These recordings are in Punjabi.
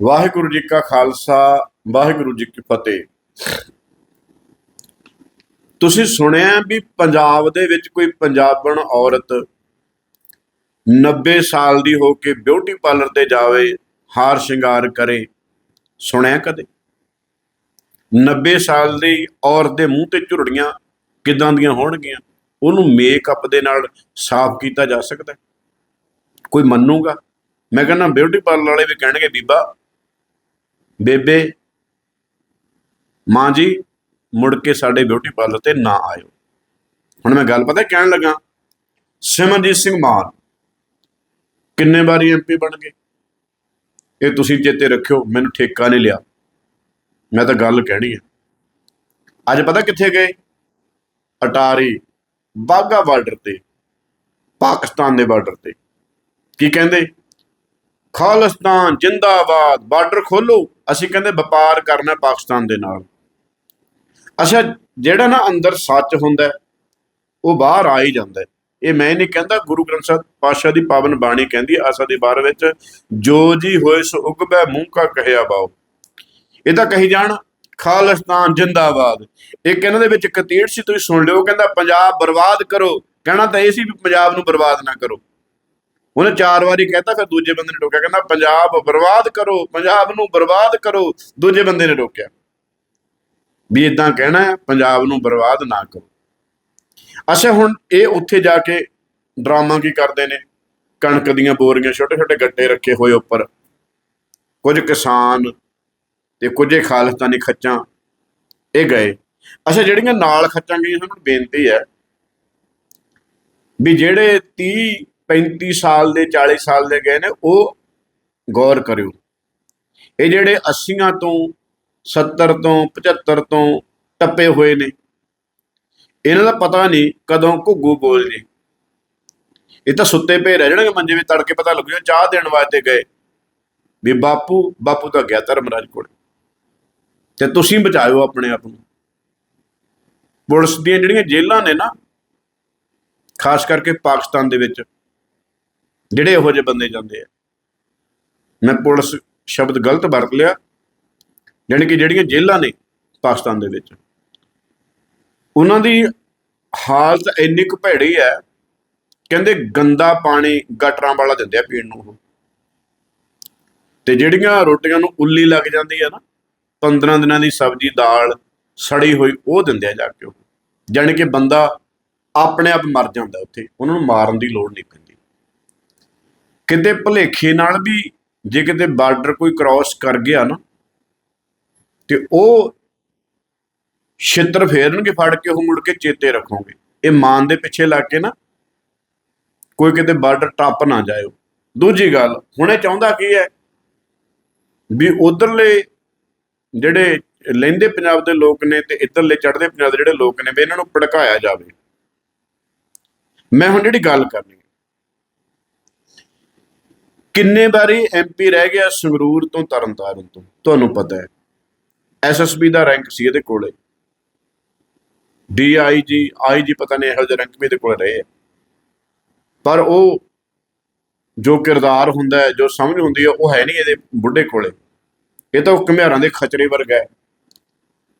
ਵਾਹਿਗੁਰੂ ਜੀ ਕਾ ਖਾਲਸਾ, ਵਾਹਿਗੁਰੂ ਜੀ ਕੀ ਫਤਿਹ। ਤੁਸੀਂ ਸੁਣਿਆ ਵੀ ਪੰਜਾਬ ਦੇ ਵਿੱਚ ਕੋਈ ਪੰਜਾਬਣ ਔਰਤ 90 ਸਾਲ ਦੀ ਹੋ ਕੇ ਬਿਊਟੀ ਪਾਰਲਰ ਤੇ ਜਾਵੇ, ਹਾਰ ਸ਼ਿੰਗਾਰ ਕਰੇ, ਸੁਣਿਆ ਕਦੇ? 90 ਸਾਲ ਦੀ ਔਰਤ ਦੇ ਮੂੰਹ ਤੇ ਝੁਰੜੀਆਂ ਕਿਦਾਂ ਦੀਆਂ ਹੋਣਗੀਆਂ? ਉਹਨੂੰ ਮੇਕਅਪ ਦੇ ਨਾਲ ਸਾਫ਼ ਕੀਤਾ ਜਾ ਸਕਦਾ? ਕੋਈ ਮੰਨੂਗਾ? ਮੈਂ ਕਹਿੰਦਾ ਬਿਊਟੀ ਪਾਰਲਰ ਵਾਲੇ ਵੀ ਕਹਿਣਗੇ, ਬੀਬਾ ਬੇਬੇ, ਮਾਂ ਜੀ, ਮੁੜ ਕੇ ਸਾਡੇ ਬਿਊਟੀ ਪਾਰਲਰ ਤੇ ਨਾ ਆਇਓ। ਹੁਣ ਮੈਂ ਗੱਲ ਪਤਾ ਕਹਿਣ ਲੱਗਾ, ਸਿਮਰਜੀਤ ਸਿੰਘ ਮਾਨ, ਕਿੰਨੇ ਵਾਰੀ ਐਮਪੀ ਬਣ ਗਏ? ਇਹ ਤੁਸੀਂ ਚੇਤੇ ਰੱਖਿਓ, ਮੈਨੂੰ ਠੇਕਾ ਨਹੀਂ ਲਿਆ। ਮੈਂ ਤਾਂ ਗੱਲ ਕਹਿਣੀ ਹੈ ਅੱਜ ਪਤਾ ਕਿੱਥੇ ਗਏ? ਅਟਾਰੀ ਬਾਗਾ ਬਾਰਡਰ ਤੇ, ਪਾਕਿਸਤਾਨ ਦੇ ਬਾਰਡਰ ਤੇ। ਕੀ ਕਹਿੰਦੇ? ਖਾਲਿਸਤਾਨ ਜਿੰਦਾਬਾਦ, ਬਾਰਡਰ ਖੋਲੋ ਅਸੀਂ ਕਹਿੰਦੇ ਵਪਾਰ ਕਰਨਾ ਪਾਕਿਸਤਾਨ ਦੇ ਨਾਲ। ਅੱਛਾ, ਜਿਹੜਾ ਨਾ ਅੰਦਰ ਸੱਚ ਹੁੰਦਾ ਉਹ ਬਾਹਰ ਆ ਹੀ ਜਾਂਦਾ ਇਹ ਮੈਂ ਨਹੀਂ ਕਹਿੰਦਾ ਗੁਰੂ ਗ੍ਰੰਥ ਸਾਹਿਬ ਪਾਤਸ਼ਾਹ ਦੀ ਪਾਵਨ ਬਾਣੀ ਕਹਿੰਦੀ ਆਸਾ ਦੀ ਬਾਰ ਵਿੱਚ, ਜੋ ਜੀ ਹੋਏ ਸੋ ਉਗਬੈ ਮੂੰਹ ਕਾ ਕਹਿਆ ਬਾਓ। ਇਹ ਤਾਂ ਕਹੀ ਜਾਣ, ਖਾਲਿਸਤਾਨ ਜਿੰਦਾਬਾਦ। ਇੱਕ ਇਹਨਾਂ ਦੇ ਵਿੱਚ ਕਤੀੜ ਸੀ, ਤੁਸੀਂ ਸੁਣ ਲਿਓ ਕਹਿੰਦਾ, ਪੰਜਾਬ ਬਰਬਾਦ ਕਰੋ। ਕਹਿਣਾ ਤਾਂ ਇਹ ਸੀ ਵੀ ਪੰਜਾਬ ਨੂੰ ਬਰਬਾਦ ਨਾ ਕਰੋ। ਉਹਨੇ ਚਾਰ ਵਾਰੀ ਕਹਿਤਾ ਫਿਰ ਦੂਜੇ ਬੰਦੇ ਨੇ ਟੋਕਿਆ ਕਹਿੰਦਾ ਪੰਜਾਬ ਬਰਬਾਦ ਕਰੋ ਪੰਜਾਬ ਨੂੰ ਬਰਬਾਦ ਕਰੋ ਦੂਜੇ ਬੰਦੇ ਨੇ ਟੋਕਿਆ ਵੀ ਇਦਾਂ ਕਹਿਣਾ ਹੈ, ਪੰਜਾਬ ਨੂੰ ਬਰਬਾਦ ਨਾ ਕਰੋ। ਅੱਛਾ ਹੁਣ ਇਹ ਉੱਥੇ ਜਾ ਕੇ ਡਰਾਮਾ ਕੀ ਕਰਦੇ ਨੇ? ਕਣਕ ਦੀਆਂ ਬੋਰੀਆਂ ਛੋਟੇ ਛੋਟੇ ਗੱਟੇ ਰੱਖੇ ਹੋਏ ਉੱਪਰ। ਕੁਝ ਕਿਸਾਨ ਤੇ ਕੁਝੇ ਖਾਲਸਤਾਨੀ ਖੱਚਾਂ ਇਹ ਗਏ। ਅੱਛਾ ਜਿਹੜੀਆਂ ਨਾਲ ਖੱਚਾਂ ਗਈਆਂ ਉਹਨਾਂ ਨੂੰ ਬੇਨਤੀ ਹੈ ਵੀ ਜਿਹੜੇ 30 35 ਸਾਲ ਦੇ 40 ਸਾਲ ਦੇ ਗਏ ਨੇ, ਉਹ ਗੌਰ ਕਰਿਓ। ਇਹ ਜਿਹੜੇ 80ਾਂ ਤੋਂ 70 ਤੋਂ 75 ਤੋਂ ਟੱਪੇ ਹੋਏ ਨੇ, ਇਹਨਾਂ ਦਾ ਪਤਾ ਨਹੀਂ ਕਦੋਂ ਘੁੱਗੂ ਬੋਲ ਜੇ। ਇਹ ਤਾਂ ਸੁੱਤੇ ਪਏ ਰਹਿ ਜਾਣਗੇ, ਮੰਜੇ ਵਿੱਚ ਤੜਕੇ ਪਤਾ ਲੱਗੂ ਚਾਹ ਦੇਣ ਵਾਸਤੇ ਗਏ। ਵੀ ਬਾਪੂ ਬਾਪੂ ਤਾਂ ਗਿਆ ਧਰਮਰਾਜ ਕੋਲ। ਤੇ ਤੁਸੀਂ ਬਚਾਇਓ ਆਪਣੇ ਆਪ ਨੂੰ। ਪੁਲਿਸ ਦੀਆਂ ਜਿਹੜੀਆਂ ਜੇਲ੍ਹਾਂ ਨੇ ਨਾ, ਖਾਸ ਕਰਕੇ ਪਾਕਿਸਤਾਨ ਦੇ ਵਿੱਚ ਜਿਹੜੇ ਇਹੋ ਜਿਹੇ ਬੰਦੇ ਜਾਂਦੇ ਆ। ਮੈਂ ਪੁਲਿਸ ਸ਼ਬਦ ਗਲਤ ਵਰਤ ਲਿਆ ਯਾਨੀ ਕਿ ਜਿਹੜੀਆਂ ਜੇਲ੍ਹਾਂ ਨੇ ਪਾਕਿਸਤਾਨ ਦੇ ਵਿੱਚ। ਉਹਨਾਂ ਦੀ ਹਾਲਤ ਇੰਨੀ ਕੁ ਭੈੜੀ ਹੈ, ਕਹਿੰਦੇ ਗੰਦਾ ਪਾਣੀ ਗਟਰਾਂ ਵਾਲਾ ਦਿੰਦੇ ਆ ਪੀਣ ਨੂੰ ਉਹ। ਤੇ ਜਿਹੜੀਆਂ ਰੋਟੀਆਂ ਨੂੰ ਉੱਲੀ ਲੱਗ ਜਾਂਦੀ ਹੈ ਨਾ 15 ਦਿਨਾਂ ਦੀ ਸਬਜ਼ੀ, ਦਾਲ ਸੜੀ ਹੋਈ ਉਹ ਦਿੰਦੇ ਆ ਜਾ ਕੇ ਉਹ। ਜਾਣੀ ਕਿ ਬੰਦਾ ਆਪਣੇ ਆਪ ਮਰ ਜਾਂਦਾ ਉੱਥੇ, ਉਹਨਾਂ ਨੂੰ ਮਾਰਨ ਦੀ ਲੋੜ ਨਹੀਂ ਪੈਂਦੀ। ਕਿਤੇ ਭੁਲੇਖੇ ਨਾਲ ਵੀ ਜੇ ਕਿਤੇ ਬਾਰਡਰ ਕੋਈ ਕ੍ਰਾਸ ਕਰ ਗਿਆ ਨਾ, ਤੇ ਉਹ ਛਿੱਤਰ ਫੇਰਨਗੇ, ਫੜ ਕੇ ਉਹ ਮੁੜ ਕੇ ਚੇਤੇ ਰੱਖੋਗੇ। ਇਹ ਮਾਨ ਦੇ ਪਿੱਛੇ ਲੱਗ ਕੇ ਨਾ ਕੋਈ ਕਿਤੇ ਬਾਰਡਰ ਟੱਪ ਨਾ ਜਾਇਓ। ਦੂਜੀ ਗੱਲ, ਹੁਣ ਇਹ ਚਾਹੁੰਦਾ ਕੀ ਹੈ ਵੀ ਉਧਰਲੇ ਜਿਹੜੇ ਲਹਿੰਦੇ ਪੰਜਾਬ ਦੇ ਲੋਕ ਨੇ ਤੇ ਇੱਧਰਲੇ ਚੜ੍ਹਦੇ ਪੰਜਾਬ ਦੇ ਜਿਹੜੇ ਲੋਕ ਨੇ ਵੀ ਇਹਨਾਂ ਨੂੰ ਭੜਕਾਇਆ ਜਾਵੇ। ਮੈਂ ਹੁਣ ਜਿਹੜੀ ਗੱਲ ਕਰਨੀ ਕਿੰਨੇ ਵਾਰੀ ਐਮਪੀ ਰਹਿ ਗਿਆ ਸੰਗਰੂਰ ਤੋਂ, ਤਰਨਤਾਰਨ ਤੋਂ? ਤੁਹਾਨੂੰ ਪਤਾ ਹੈ। ਐਸਐਸਬੀ ਦਾ ਰੈਂਕ ਸੀ ਇਹਦੇ ਕੋਲੇ। ਡੀਆਈਜੀ ਆਈਜੀ ਪਤਾ ਨਹੀਂ ਇਹੋ ਜਿਹੇ ਰੈਂਕ ਵੀ ਇਹਦੇ ਕੋਲ ਰਹੇ ਆ। ਪਰ ਉਹ ਜੋ ਕਿਰਦਾਰ ਹੁੰਦਾ ਹੈ, ਜੋ ਸਮਝ ਹੁੰਦੀ ਹੈ, ਉਹ ਹੈ ਨਹੀਂ ਇਹਦੇ ਬੁੱਢੇ ਕੋਲੇ। ਇਹ ਤਾਂ ਉਹ ਘੁਮਿਆਰਾਂ ਦੇ ਖਚਰੇ ਵਰਗਾ ਹੈ।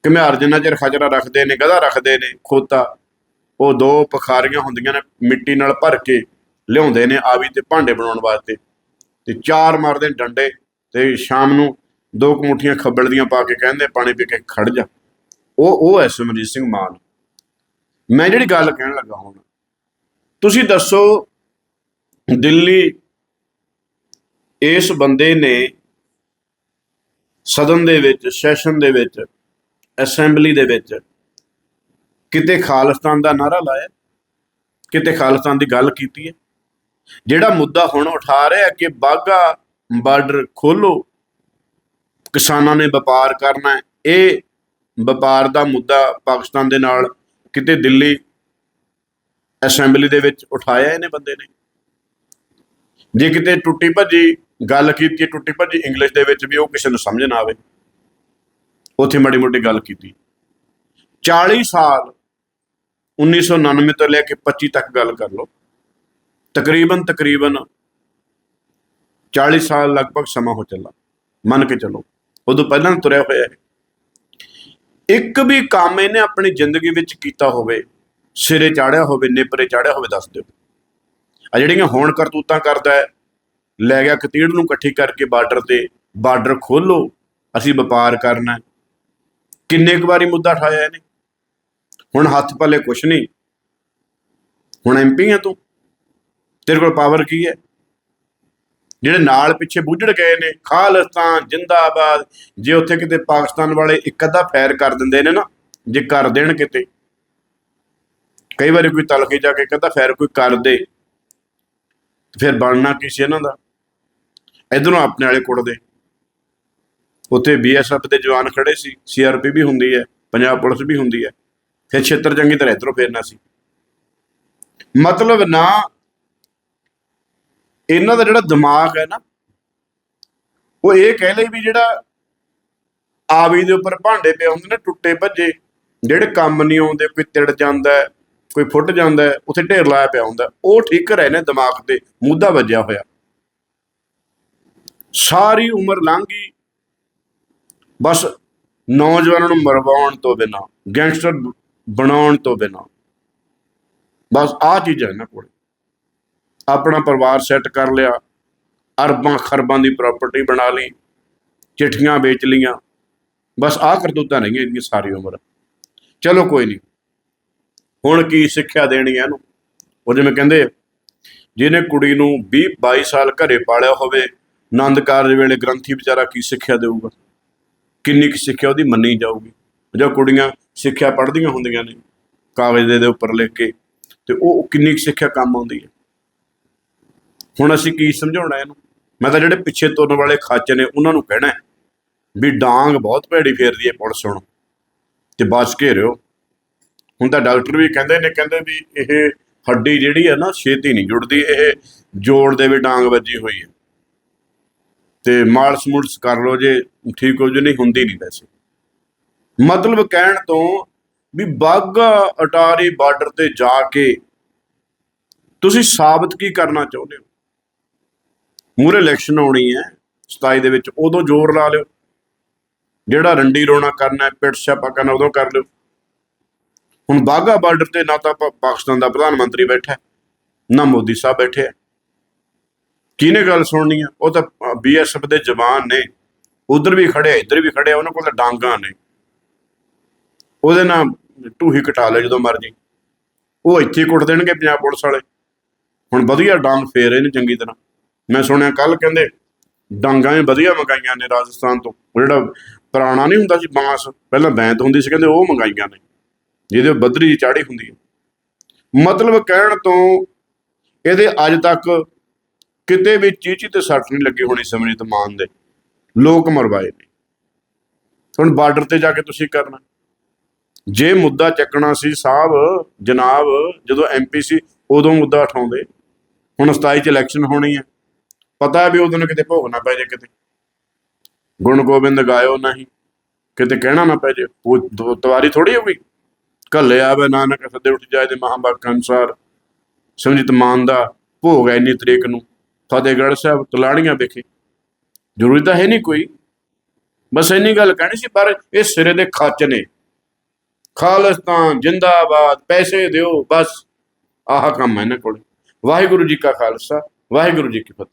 ਘੁਮਿਆਰ ਜਿੰਨਾ ਚਿਰ ਖਚਰਾ ਰੱਖਦੇ ਨੇ, ਗਧਾ ਰੱਖਦੇ ਨੇ, ਖੋਤਾ, ਉਹ ਦੋ ਪਖਾਰੀਆਂ ਹੁੰਦੀਆਂ ਨੇ, ਮਿੱਟੀ ਨਾਲ ਭਰ ਕੇ ਲਿਆਉਂਦੇ ਨੇ ਆਵੀ ਤੇ ਭਾਂਡੇ ਬਣਾਉਣ ਵਾਸਤੇ। ਤੇ ਚਾਰ ਮਾਰਦੇ ਡੰਡੇ ਤੇ ਸ਼ਾਮ ਨੂੰ ਦੋ ਕੁ ਮੁੱਠੀਆਂ ਖੱਬਲ ਦੀਆਂ ਪਾ ਕੇ ਕਹਿੰਦੇ, ਪਾਣੀ ਪੀ ਕੇ ਖੜ ਜਾ। ਉਹ ਉਹ ਹੈ ਸਿਮਰਜੀਤ ਸਿੰਘ ਮਾਨ। ਮੈਂ ਜਿਹੜੀ ਗੱਲ ਕਹਿਣ ਲੱਗਾ ਹੁਣ, ਤੁਸੀਂ ਦੱਸੋ, ਦਿੱਲੀ ਇਸ ਬੰਦੇ ਨੇ ਸਦਨ ਦੇ ਵਿੱਚ, ਸੈਸ਼ਨ ਦੇ ਵਿੱਚ, ਅਸੈਂਬਲੀ ਦੇ ਵਿੱਚ ਕਿਤੇ ਖਾਲਿਸਤਾਨ ਦਾ ਨਾਰਾ ਲਾਇਆ? ਕਿਤੇ ਖਾਲਿਸਤਾਨ ਦੀ ਗੱਲ ਕੀਤੀ ਹੈ? ਜਿਹੜਾ ਮੁੱਦਾ ਹੁਣ ਉਠਾ ਰਿਹਾ ਕਿ ਬਾਗਾ ਬਾਰਡਰ ਖੋਲੋ ਕਿਸਾਨਾਂ ਨੇ ਵਪਾਰ ਕਰਨਾ ਇਹ ਵਪਾਰ ਦਾ ਮੁੱਦਾ ਪਾਕਿਸਤਾਨ ਦੇ ਨਾਲ ਕਿਤੇ ਦਿੱਲੀ ਅਸੈਂਬਲੀ ਦੇ ਵਿੱਚ ਉਠਾਇਆ ਇਹਨੇ ਬੰਦੇ ਨੇ। ਜੇ ਕਿਤੇ ਟੁੱਟੀ ਭੱਜੀ ਗੱਲ ਕੀਤੀ ਟੁੱਟੀ ਭੱਜੀ ਇੰਗਲਿਸ਼ ਦੇ ਵਿੱਚ ਵੀ ਉਹ ਕਿਸੇ ਨੂੰ ਸਮਝ ਨਾ ਆਵੇ, ਉੱਥੇ ਮਾੜੀ ਮੋਟੀ ਗੱਲ ਕੀਤੀ। 40 ਸਾਲ 1999 ਤੋਂ ਲੈ ਕੇ 25 ਤੱਕ ਗੱਲ ਕਰ ਲਓ। ਤਕਰੀਬਨ ਤਕਰੀਬਨ 40 ਸਾਲ ਲਗਭਗ ਸਮਾਂ ਹੋ ਚੱਲਾ। ਮੰਨ ਕੇ ਚੱਲੋ, ਉਦੋਂ ਪਹਿਲਾਂ ਤੁਰਿਆ ਹੋਇਆ ਹੈ ਇੱਕ ਵੀ ਕੰਮ ਇਹਨੇ ਆਪਣੀ ਜ਼ਿੰਦਗੀ ਵਿੱਚ ਕੀਤਾ ਹੋਵੇ, ਸਿਰੇ ਚਾੜਿਆ ਹੋਵੇ, ਨੇਪਰੇ ਚਾੜਿਆ ਹੋਵੇ, ਦੱਸ ਦਿਓ। ਆ ਜਿਹੜੀਆਂ ਹੋਣ ਕਰਤੂਤਾਂ ਕਰਦਾ ਹੈ, ਲੈ ਗਿਆ ਕਤੀੜ ਨੂੰ ਇਕੱਠੀ ਕਰਕੇ ਬਾਰਡਰ ਤੇ, ਬਾਰਡਰ ਖੋਲੋ ਅਸੀਂ ਵਪਾਰ ਕਰਨਾ ਕਿੰਨੇ ਕੁ ਵਾਰੀ ਮੁੱਦਾ ਠਾਇਆ ਇਹਨੇ? ਹੁਣ ਹੱਥ ਪੱਲੇ ਕੁਛ ਨਹੀਂ। ਹੁਣ ਐਮਪੀ ਆ ਤੂੰ? ਤੇਰੇ ਕੋਲ ਪਾਵਰ ਕੀ ਹੈ? ਜਿਹੜੇ ਨਾਲ ਪਿੱਛੇ ਬੁੱਝੜ ਗਏ ਨੇ, ਖਾਲਿਸਤਾਨ, ਜਿੰਦਾਬਾਦ, ਜੇ ਉੱਥੇ ਕਿਤੇ ਪਾਕਿਸਤਾਨ ਵਾਲੇ ਇੱਕ ਅੱਧਾ ਫੈਰ ਕਰ ਦਿੰਦੇ ਨੇ ਨਾ, ਜੇ ਕਰ ਦੇਣ ਕਿਤੇ। ਕਈ ਵਾਰੀ ਕੋਈ ਤਲਖੀ ਜਾ ਕੇ ਇੱਕ ਅੱਧਾ ਫੈਰ ਕੋਈ ਕਰ ਦੇ, ਫਿਰ ਬਣਨਾ ਕੀ ਸੀ ਇਹਨਾਂ ਦਾ? ਇਧਰੋਂ ਆਪਣੇ ਵਾਲੇ ਕੁੱਟਦੇ। ਉੱਥੇ ਬੀਐਸਐਫ ਦੇ ਜਵਾਨ ਖੜੇ ਸੀ ਸੀਆਰਪੀ ਵੀ ਹੁੰਦੀ ਹੈ, ਪੰਜਾਬ ਪੁਲਿਸ ਵੀ ਹੁੰਦੀ ਹੈ। ਫਿਰ ਛੇਤਰ ਚੰਗੀ ਤਰ੍ਹਾਂ ਇਧਰੋਂ ਫੇਰਨਾ ਸੀ। ਮਤਲਬ ਨਾ ਇਹਨਾਂ ਦਾ ਜਿਹੜਾ ਦਿਮਾਗ ਹੈ ਨਾ, ਉਹ ਇਹ ਕਹਿ ਲਈ ਵੀ ਜਿਹੜਾ ਆਵੀ ਦੇ ਉੱਪਰ ਭਾਂਡੇ ਪਏ ਹੁੰਦੇ ਨੇ, ਟੁੱਟੇ ਭੱਜੇ, ਜਿਹੜੇ ਕੰਮ ਨਹੀਂ ਆਉਂਦੇ, ਕੋਈ ਤਿੜ ਜਾਂਦਾ ਕੋਈ ਫੁੱਟ ਜਾਂਦਾ ਉੱਥੇ ਢੇਰ ਲਾਇਆ ਪਿਆ ਹੁੰਦਾ, ਉਹ ਠੀਕ ਰਹੇ ਨੇ ਦਿਮਾਗ ਤੇ, ਮੁੱਦਾ ਵੱਜਿਆ ਹੋਇਆ। ਸਾਰੀ ਉਮਰ ਲੰਘ ਗਈ ਬਸ ਨੌਜਵਾਨਾਂ ਨੂੰ ਮਰਵਾਉਣ ਤੋਂ ਬਿਨਾ, ਗੈਂਗਸਟਰ ਬਣਾਉਣ ਤੋਂ ਬਿਨਾ, ਬਸ ਆਹ ਚੀਜ਼ਾਂ ਇਹਨਾਂ ਕੋਲ। ਆਪਣਾ ਪਰਿਵਾਰ ਸੈੱਟ ਕਰ ਲਿਆ, ਅਰਬਾਂ ਖਰਬਾਂ ਦੀ ਪ੍ਰਾਪਰਟੀ ਬਣਾ ਲਈ, ਚਿੱਠੀਆਂ ਵੇਚ ਲੀਆਂ ਬਸ ਆਹ ਕਰਤੂਤਾਂ ਰਹੀਆਂ ਇਹਦੀਆਂ ਸਾਰੀ ਉਮਰ। ਚਲੋ ਕੋਈ ਨਹੀਂ ਹੁਣ ਕੀ ਸਿੱਖਿਆ ਦੇਣੀ ਹੈ ਇਹਨੂੰ? ਉਹ ਜਿਵੇਂ ਕਹਿੰਦੇ ਜਿਹਨੇ ਕੁੜੀ ਨੂੰ 20 22 ਸਾਲ ਘਰੇ ਪਾਲਿਆ ਹੋਵੇ, ਆਨੰਦ ਕਾਰਜ ਵੇਲੇ ਗ੍ਰੰਥੀ ਵਿਚਾਰਾ ਕੀ ਸਿੱਖਿਆ ਦੇਊਗਾ? ਕਿੰਨੀ ਕੁ ਸਿੱਖਿਆ ਉਹਦੀ ਮੰਨੀ ਜਾਊਗੀ? ਜੋ ਕੁੜੀਆਂ ਸਿੱਖਿਆ ਪੜ੍ਹਦੀਆਂ ਹੁੰਦੀਆਂ ਨੇ, ਕਾਗਜ਼ ਦੇ ਉੱਪਰ ਲਿਖ ਕੇ, ਤੇ ਉਹ ਕਿੰਨੀ ਕੁ ਸਿੱਖਿਆ ਕੰਮ ਆਉਂਦੀ ਹੈ? ਹੁਣ ਅਸੀਂ ਕੀ ਸਮਝਾਉਣਾ ਇਹਨੂੰ? ਮੈਂ ਤਾਂ ਜਿਹੜੇ ਪਿੱਛੇ ਤੁਰਨ ਵਾਲੇ ਖਾਚੇ ਨੇ, ਉਹਨਾਂ ਨੂੰ ਕਹਿਣਾ ਵੀ ਡਾਂਗ ਬਹੁਤ ਭੈੜੀ ਫੇਰਦੀ ਹੈ ਪੁਲਿਸ ਹੁਣ। ਤੇ ਬਚ ਕੇ ਰਿਓ ਹੁਣ ਤਾਂ ਡਾਕਟਰ ਵੀ ਕਹਿੰਦੇ ਨੇ, ਕਹਿੰਦੇ ਵੀ ਇਹ ਹੱਡੀ ਜਿਹੜੀ ਹੈ ਨਾ, ਛੇਤੀ ਨਹੀਂ ਜੁੜਦੀ, ਇਹ ਜੋੜ ਦੇ ਵੀ ਡਾਂਗ ਵੱਜੀ ਹੋਈ ਹੈ। ਤੇ ਮਾਲਸ ਮੁਲਸ ਕਰ ਲੋ ਜੇ ਠੀਕ ਹੋ ਜੇ, ਨਹੀਂ ਹੁੰਦੀ ਨਹੀਂ ਵੈਸੇ। ਮਤਲਬ ਕਹਿਣ ਤੋਂ ਵੀ ਬਾਗਾ ਅਟਾਰੀ ਬਾਰਡਰ ਤੇ ਜਾ ਕੇ ਤੁਸੀਂ ਸਾਬਤ ਕੀ ਕਰਨਾ ਚਾਹੁੰਦੇ ਹੋ? ਮੂਰੇ ਇਲੈਕਸ਼ਨ ਆਉਣੀ ਹੈ 27 ਦੇ ਵਿੱਚ ਉਦੋਂ ਜ਼ੋਰ ਲਾ ਲਿਓ। ਜਿਹੜਾ ਰੰਡੀ ਰੋਣਾ ਕਰਨਾ ਹੈ ਪਿੱਟ ਛਾਪਾ ਕਰਨਾ, ਉਦੋਂ ਕਰ ਲਿਓ। ਹੁਣ ਬਾਗਾ ਬਾਰਡਰ ਤੇ ਨਾ ਤਾਂ ਪਾਕਿਸਤਾਨ ਦਾ ਪ੍ਰਧਾਨ ਮੰਤਰੀ ਬੈਠਾ ਨਾ ਮੋਦੀ ਸਾਹਿਬ ਬੈਠੇ ਹੈ। ਕਿਹਨੇ ਗੱਲ ਸੁਣਨੀ ਹੈ? ਉਹ ਤਾਂ ਬੀਐਸਐਫ ਦੇ ਜਵਾਨ ਨੇ। ਉਧਰ ਵੀ ਖੜੇ ਇੱਧਰ ਵੀ ਖੜੇ ਉਹਨਾਂ ਕੋਲ ਤਾਂ ਡਾਂਗਾ ਨੇ। ਉਹਦੇ ਨਾਲ ਟੂਹੀ ਕਟਾ ਲੈ ਜਦੋਂ ਮਰਜ਼ੀ। ਉਹ ਇੱਥੇ ਕੁੱਟ ਦੇਣਗੇ ਪੰਜਾਬ ਪੁਲਿਸ ਵਾਲੇ। ਹੁਣ ਵਧੀਆ ਡਾਂਗ ਫੇਰ ਰਹੇ ਨੇ ਚੰਗੀ ਤਰ੍ਹਾਂ। ਮੈਂ ਸੁਣਿਆ ਕੱਲ ਕਹਿੰਦੇ ਡਾਂਗਾਂ ਵੀ ਵਧੀਆ ਮੰਗਾਈਆਂ ਨੇ ਰਾਜਸਥਾਨ ਤੋਂ। ਉਹ ਜਿਹੜਾ ਪੁਰਾਣਾ ਨਹੀਂ ਹੁੰਦਾ ਸੀ ਬਾਂਸ, ਪਹਿਲਾਂ ਬੈਂਤ ਹੁੰਦੀ ਸੀ, ਕਹਿੰਦੇ ਉਹ ਮੰਗਾਈਆਂ ਨੇ। ਜਿਹਦੇ ਬੱਦਰੀ ਦੀ ਚਾੜੀ ਹੁੰਦੀ ਹੈ। ਮਤਲਬ ਕਹਿਣ ਤੋਂ ਇਹਦੇ ਅੱਜ ਤੱਕ ਕਿਤੇ ਵੀ ਚੀਚੀ ਤੇ ਸੱਟ ਨਹੀਂ ਲੱਗੀ ਹੋਣੀ ਸਮਰਿਤ ਮਾਨ ਦੇ। ਲੋਕ ਮਰਵਾਏ ਨੇ। ਹੁਣ ਬਾਰਡਰ ਤੇ ਜਾ ਕੇ ਤੁਸੀਂ ਕਰਨਾ। ਜੇ ਮੁੱਦਾ ਚੱਕਣਾ ਸੀ ਸਾਹਿਬ, ਜਨਾਬ, ਜਦੋਂ ਐਮਪੀ ਸੀ, ਉਦੋਂ ਮੁੱਦਾ ਉਠਾਉਂਦੇ। ਹੁਣ 27 ਚ ਇਲੈਕਸ਼ਨ ਹੋਣੀ ਹੈ। ਪਤਾ ਵੀ ਉਦੋਂ ਨੂੰ ਕਿਤੇ ਭੋਗ ਨਾ ਪੈ ਜੇ ਕਿਤੇ। ਗੁਣ ਗੋਬਿੰਦ ਗਾਇਓ ਨਹੀਂ, ਕਿਤੇ ਕਹਿਣਾ ਨਾ ਪੈ ਜੇ ਉਹ ਦੋ- ਤਵਾਰੀ ਥੋੜੀ ਹੋਈ ਕੱਲੇ ਆਵੇ ਨਾਨਕ, ਸੱਦੇ ਉੱਠ ਜਾਏ ਦੇ ਮਹਾਂਬਾਕ ਅਨੁਸਾਰ। ਸਮਝਿਤ ਮਾਨ ਦਾ ਭੋਗ ਹੈ ਇੰਨੀ ਤਰੀਕ ਨੂੰ। ਫਤਿਹਗੜ੍ਹ ਸਾਹਿਬ ਤਲਾੜੀਆਂ ਵਿਖੇ। ਜ਼ਰੂਰੀ ਤਾਂ ਹੈ ਨਹੀਂ ਕੋਈ। ਬਸ ਇੰਨੀ ਗੱਲ ਕਹਿਣੀ ਸੀ, ਪਰ ਇਹ ਸਿਰੇ ਦੇ ਖੱਚ ਨੇ। ਖਾਲਸਤਾਨ ਜਿੰਦਾਬਾਦ, ਪੈਸੇ ਦਿਓ, ਬਸ। ਆਹ ਕੰਮ ਹੈ ਇਹਨਾਂ ਕੋਲ। ਵਾਹਿਗੁਰੂ ਜੀ ਕਾ ਖਾਲਸਾ, ਵਾਹਿਗੁਰੂ ਜੀ ਕੀ ਫਤਿਹ।